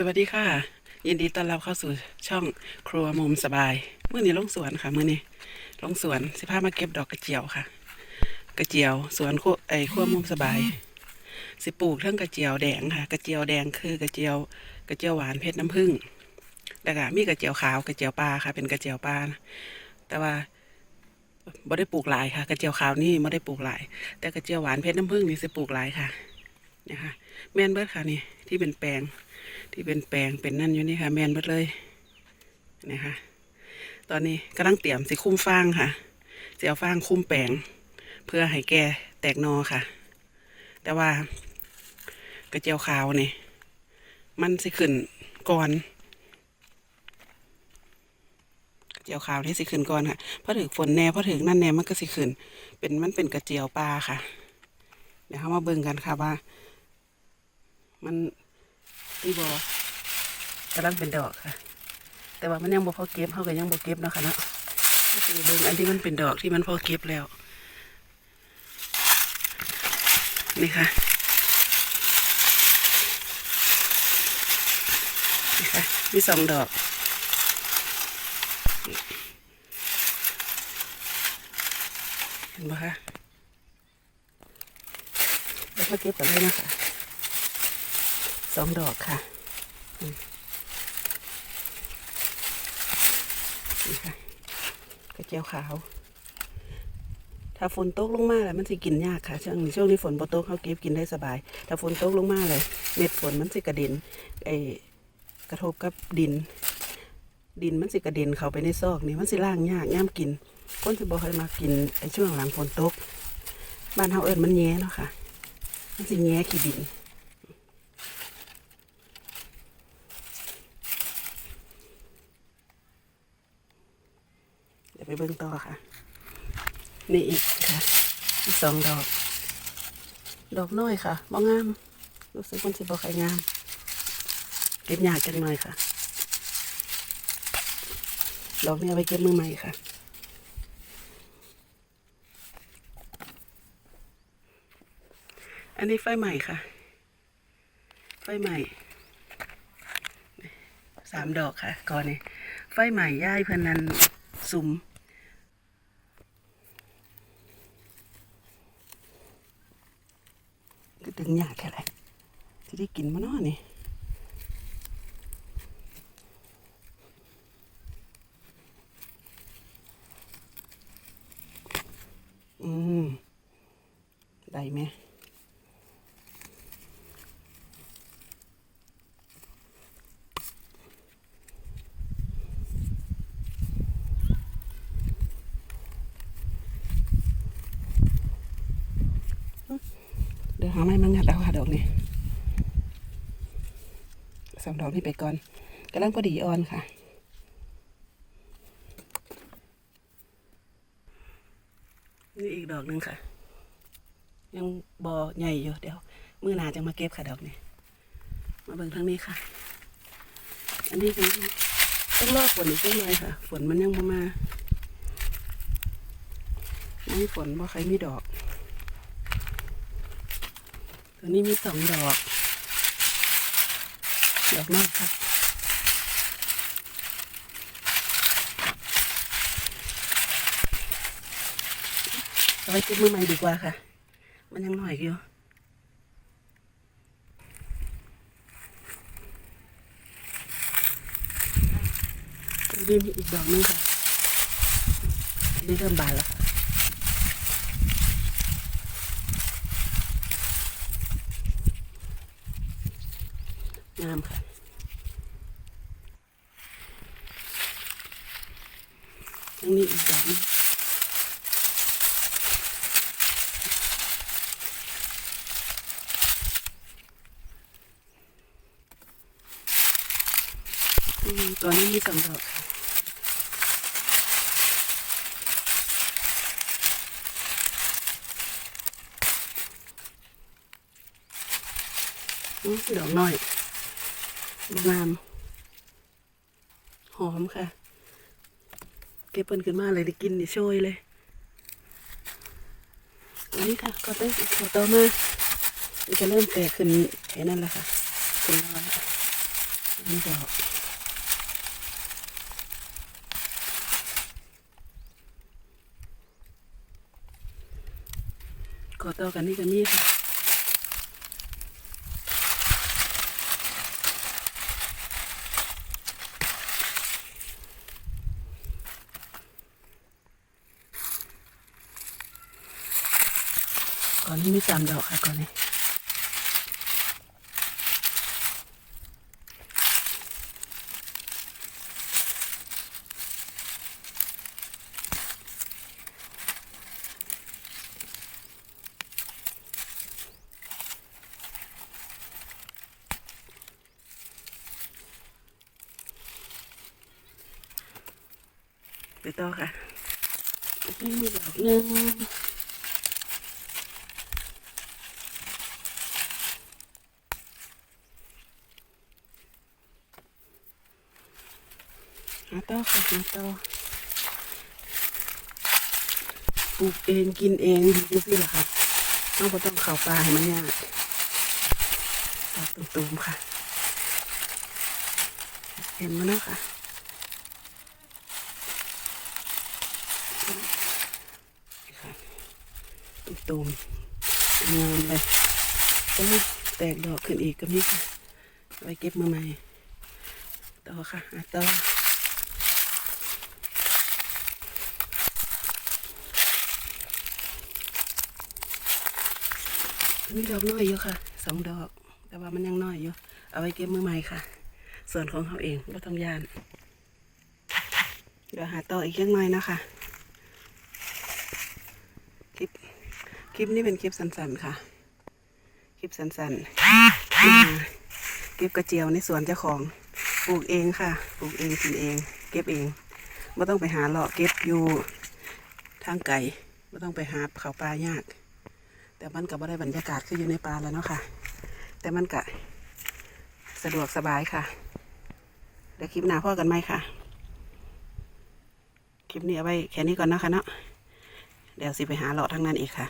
สวัสดีค่ะ ยินดีต้อนรับเข้าสู่ช่องครัวมุมสบายเมื่อนี้ลงสวนค่ะเมื่อนี้ลงสวนสิพามาเก็บดอกกระเจียวค่ะ กระเจียวสวนครัวไอ้ครัวมุมสบาย สิปลูกเทั้งกระเจียวแดงค่ะ กระเจียวแดงคือกระเจียว กระเจียวหวานเพชรน้ำผึ้งแล้วก็มีกระเจียวขาวกระเจียวปลาค่ะ เป็นกระเจียวปลานะแต่ว่าบ่ได้ปลูกหลายค่ะ กระเจียวขาวนี่ไม่ได้ปลูกหลาย แต่กระเจียวหวานเพชรน้ำผึ้งนี่สิปลูกหลายค่ะ นี่ยค่ะแม่นเบิร์ดค่ะนี่ที่เป็นแปลงที่เป็นแปลงเป็นนั่นอยู่นี่ค่ะแมนเบิร์ดเลยนะคะตอนนี้กำลังเตรียมสิคุ้มฟางค่ะจะเอาฟางคุ้มแปลง เพื่อให้แกแตกนอค่ะ แต่ว่ากระเจียวขาวนี่มันสิขึ้นก่อนกระเจียวขาวนี่สิขึ้นก่อนค่ะพอถึงฝนแน่พอถึงนั่นแน่มันก็สิขึ้น เป็นมันเป็นกระเจียวปลาค่ะ เดี๋ยวเขามาเบิ่งกันค่ะว่า มันที่บอกำลังเป็นดอกค่ะ แต่ว่ามันยังบ่พอเก็บเขาก็ยังบ่เก็บเนาะค่ะเนาะก็คือเบิ่งอันที่มันเป็นดอกที่มันพอเก็บแล้ว นี่ค่ะนี่ค่ะมีสองดอกเห็นไหมคะแล้วมาเก็บกันเลยนะคะ องดอกค่ะนี่ค่ะกระเจียวขาว ถ้าฝนตกลงมาแล้วมันสิกินยากค่ะ ช่วงนี้ช่วงนี้ฝนบ่ตกเขาเก็บกินได้สบาย ถ้าฝนตกลงมาเลยเม็ดฝนมันสิกระเด็นไอกระทบกับดิน ดินมันสิกระเด็นเข้าไปในซอกนี่มันสิล่างยากย่ามกินคนสิบ่เคยมากินไอช่วงหลังฝนตกบ้านเฮาเอิ้นมันแย้เนาะค่ะ มันสิแย้ขี้ดิน เบิ่งต่อค่ะ นี่อีกค่ะอีกสองดอก ดอกน้อยค่ะบ่งาม รู้สึกมันสิบ่ค่อยงาม เก็บยากจังหน่อยค่ะ ดอกนี้เอาไปเก็บมือใหม่ค่ะอันนี้ไฟใหม่ค่ะ ไฟใหม่ สามดอกค่ะก่อนนี้ไฟใหม่ย่ายเพื่อนนั้นสุ่ม ดึงยากแค่ไหนจะได้กินมานาะนี่อืม ได้ไหม เดี๋ยวหาไม้มางัดเอาค่ะดอกนี้สองดอกนี้ไปก่อนกำลังพอดีอ่อนค่ะนี่อีกดอกหนึ่งค่ะ ยังบอใหญ่อยู่เดี๋ยวมือหนาจะมาเก็บค่ะดอกนี้มาเบิ่งทางนี้ค่ะ อันนี้คือต้องรอฝนอีกสักหน่อยค่ะ ฝนมันยังบ่มาไม่ฝนบ่ใครมีดอก ตัวนี้มีสองดอก ดอกนอกค่ะเอาไว้ติดมือใหม่ดีกว่าค่ะ มันยังหน่อยอยู่นี่มีอีกดอกนึงค่ะอันนี่เริ่มบานแล้วค่ะ งามค่ะทั้งนี้อีกดอกหนึงตัวนี้มีสองดอกค่ะอืมดอกน้อย งาม หอมค่ะ เก็บเปินขึ้นมาเลยได้กินนี่โชยเลย อันนี้ค่ะ ก็ได้ขอต่อมามันจะเริ่มแตกขึ้นแค่นั้นแหละค่ะขึ้นมาแล้วนี่ดอกกอต่อกันนี่ก็มีค่ะ ก่อนนี้มีสามดอกค่ะก่อนนี้ไปต่อค่ะนี่มีดอกหนึ่ง หาต่อค่ะหาต่อปลูกเองกินเองนี่สิล่ะค่ะเราก็ต้องเข้าป่าให้มันยากดอกตุ่มๆค่ะ เห็นมั้ยเนะค่ะตูมๆงามเลยโอ้ยแตกดอกขึ้นอีกก็มีค่ะไว้เก็บมาใหม่ต่อค่ะอะต่อ มีดอกน้อยอยู่ค่ะสองดอก แต่ว่ามันยังน้อยอยู่ เอาไว้เก็บมือใหม่ค่ะ ส่วนของเขาเองเราต้องยาน เดี๋ยวหาต่ออีกยังน้อยนะคะคลิปคลิปนี้เป็นคลิปสั้นๆค่ะ คลิปสั้นๆเก็บกระเจียวในสวนเจ้าของปลูกเองค่ะปลูกเองกินเอง เก็บเองไม่ต้องไปหาเลาะเก็บอยู่ทางไก่ไม่ต้องไปหาเขาปลายาก แต่มันกับ่ได้บรรยากาศคืออยู่ในป่าแล้วเนาะค่ะ แต่มันกะสะดวกสบายค่ะ เดี๋ยวคลิปหน้าพ่อกันไหมค่ะ คลิปนี้เอาไว้แค่นี้ก่อนนะคะเนาะ เดี๋ยวสิไปหาเลาะทั้งนั้นอีกค่ะ